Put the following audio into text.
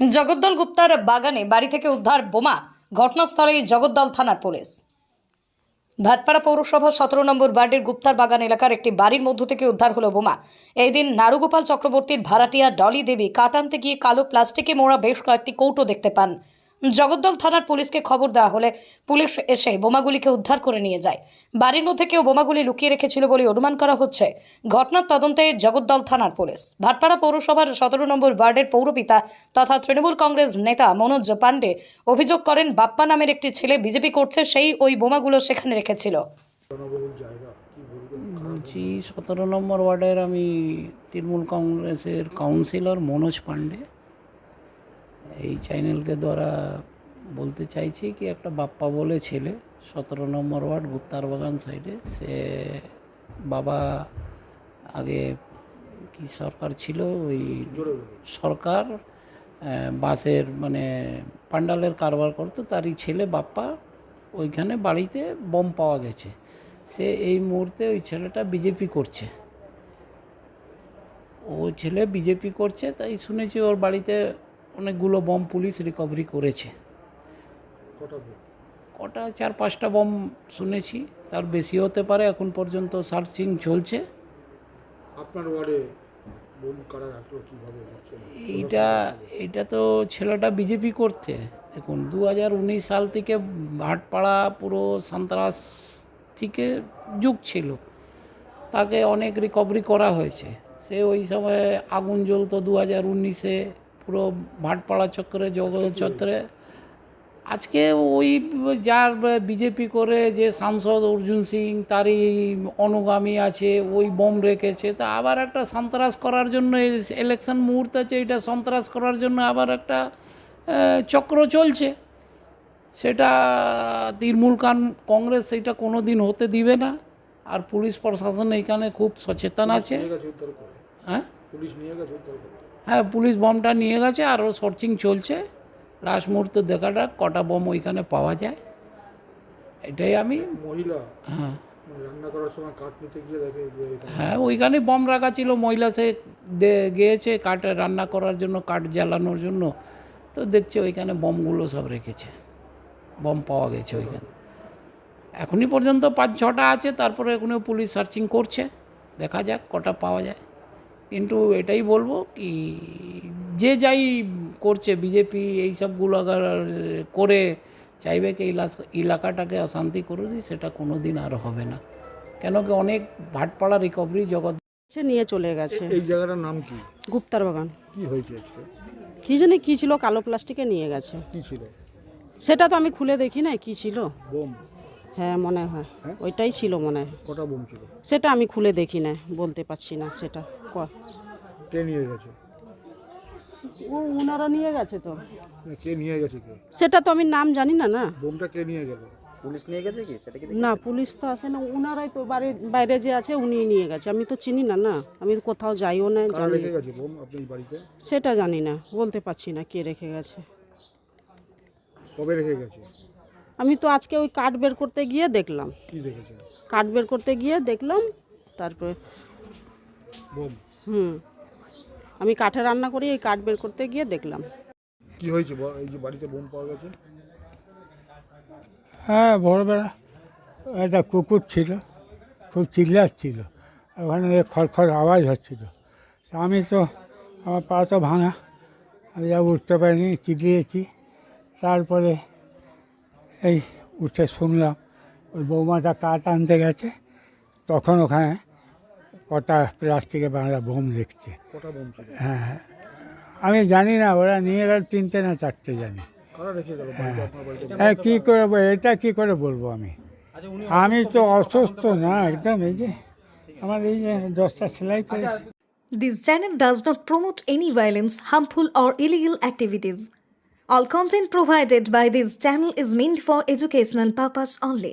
জগদ্দল গুপ্তার বাগানে বাড়ি থেকে উদ্ধার বোমা, ঘটনাস্থলেই জগদ্দল থানার পুলিশ। ভাতপাড়া পৌরসভা সতেরো নম্বর ওয়ার্ডের গুপ্তার বাগান এলাকার একটি বাড়ির মধ্য থেকে উদ্ধার হলো বোমা। এই দিন নারুগোপাল চক্রবর্তীর ভাড়াটিয়া ডলি দেবী কাটানতে গিয়ে কালো প্লাস্টিকে মোড়া বেশ কয়েকটি কৌটো দেখতে পান। জগদ্দল থানার পুলিশকে খবর দেওয়া হলে পুলিশ এসে বোমাগুলিকে উদ্ধার করে নিয়ে যায়। বাড়ির মধ্যে কেউ বোমাগুলি লুকিয়ে রেখেছিল বলে অনুমান করা হচ্ছে। ঘটনার তদন্তে জগদ্দল থানার পুলিশ। ভাটপাড়া পৌরসভার সতেরো নম্বর ওয়ার্ডের পৌরপিতা তথা তৃণমূল কংগ্রেস নেতা মনোজ পাণ্ডে অভিযোগ করেন, বাপ্পা নামের একটি ছেলে বিজেপি করছে, সেই ওই বোমাগুলো সেখানে রেখেছিল। বলছি, সতেরো নম্বর ওয়ার্ডের আমি তৃণমূল কংগ্রেসের কাউন্সিলর মনোজ পাণ্ডে। এই চ্যানেলকে দ্বারা বলতে চাইছি কি, একটা বাপ্পা বলে ছেলে, সতেরো নম্বর ওয়ার্ড, গুপ্তার বাগান সাইডে সে বাবা আগে কি সরকার ছিল? ওই সরকার বাসের মানে পান্ডালের কারবার করতো, তারই ছেলে বাপ্পা ওইখানে বাড়িতে বম পাওয়া গেছে। সে এই মুহূর্তে ওই ছেলেটা বিজেপি করছে। ও ছেলে বিজেপি করছে, তাই শুনেছি ওর বাড়িতে অনেকগুলো বম পুলিশ রিকভারি করেছে। কটা চার পাঁচটা বম শুনেছি তার বেশি হতে পারে এখন পর্যন্ত সার্চিং চলছে। আপনার ওয়ার্ডে এইটা এটা তো ছেলেটা বিজেপি করতে দেখুন দু হাজার উনিশ সাল থেকে ভাটপাড়া পুরো সন্ত্রাস থেকে যুগ ছিল। তাকে অনেক রিকভারি করা হয়েছে। সে ওই সময় আগুন জ্বলতো দু হাজার উনিশে। পুরো ভাটপাড়া চক্রে জগৎ চত্বরে। আজকে ওই যার বিজেপি করে যে সাংসদ অর্জুন সিং তারই অনুগামী আছে ওই বোম রেখেছে তা আবার একটা সন্ত্রাস করার জন্য ইলেকশন মুহূর্ত আছে এটা সন্ত্রাস করার জন্য আবার একটা চক্র চলছে। সেটা তৃণমূল কান কংগ্রেস সেটা কোনো দিন হতে দিবে না আর পুলিশ প্রশাসন এইখানে খুব সচেতন আছে। হ্যাঁ? পুলিশ নিয়ে হ্যাঁ পুলিশ বমটা নিয়ে গেছে আরও সার্চিং চলছে। লাস্ট মুহূর্তে দেখা যাক কটা বম ওইখানে পাওয়া যায়। এটাই আমি মহিলা? হ্যাঁ। মানে রান্না করার সময় কাঠ নিতে গিয়ে দেখে হ্যাঁ ওইখানে বম রাখা ছিল মহিলা সে গিয়েছে কাঠ রান্না করার জন্য কাঠ জ্বালানোর জন্য। তো দেখছে ওইখানে বমগুলো সব রেখেছে। বম পাওয়া গেছে ওইখানে। এখনই পর্যন্ত পাঁচ ছটা আছে তারপরে এখনও পুলিশ সার্চিং করছে। দেখা যাক কটা পাওয়া যায়। কিন্তু এটাই বলব কি যে যাই করছে বিজেপি এইসবগুলো আগার করে চাইবে কি এলাকাটাকে অশান্তি করে দিই সেটা কোনো দিন আর হবে না। কেন কি অনেক ভাটপাড়া রিকভারি জগৎ নিয়ে চলে গেছে। এই জায়গাটার নাম কি? গুপ্তার বাগান। কি হয়েছে আজকে? কি জানি কি ছিল কালো প্লাস্টিকে নিয়ে গেছে। কি ছিল? সেটা তো আমি খুলে দেখি না কি ছিল? বোম? হ্যাঁ মনে হয়। হ্যাঁ? ওইটাই ছিল মনে হয়। কটা বোম ছিল? সেটা আমি খুলে দেখি না বলতে পারছি না সেটা। ক- কে নিয়ে গেছে? ও ওনারা নিয়ে গেছে তো? কে নিয়ে গেছে কে? সেটা তো আমি নাম জানি না না? বোমটা কে নিয়ে গেল? না পুলিশ তো আসে না ওনারাই তো বাড়ি বাইরে যে আছে উনি নিয়ে গেছে। আমি তো চিনি না না? আমি তো কোথাও যাইও না কারা জানি রেখে গেছে বোম আপনার বাড়িতে? সেটা জানি না বলতে পারছি না কে রেখে গেছে। কবে রেখে গেছে? আমি তো আজকে ওই কাঠ বের করতে গিয়ে দেখলাম। কি দেখেছেন? কাঠ বের করতে গিয়ে দেখলাম তারপরে হুম। আমি কাঠে রান্না করি এই কাঠ বের করতে গিয়ে দেখলাম। কি হয়েছে? এই যে বাড়িতে বোম পাওয়া গেছে? হ্যাঁ ভোরবেলা একটা কুকুর ছিল খুব চিল্লাচ্ছিল ওখানে খড়খড় আওয়াজ হচ্ছিল। তা আমি তো আমার পা তো ভাঙা আমি যা উঠতে পারিনি চিল্লিয়েছি। তারপরে এই উঠে শুনলাম ওই বৌমাটা কাঠ আনতে গেছে তখন ওখানে কটা প্লাস্টিকে বাঁধা বোম দেখছে হ্যাঁ আমি জানি না ওরা নিয়ে গেল তিনটে না চারটে জানি হ্যাঁ কী করে এটা কী করে বলব আমি আমি তো অসুস্থ না একদম এই যে আমার এই যে দশটা সেলাই করেছি This channel does not promote any violence, harmful, or illegal activities. All content provided by this channel is meant for educational purpose only.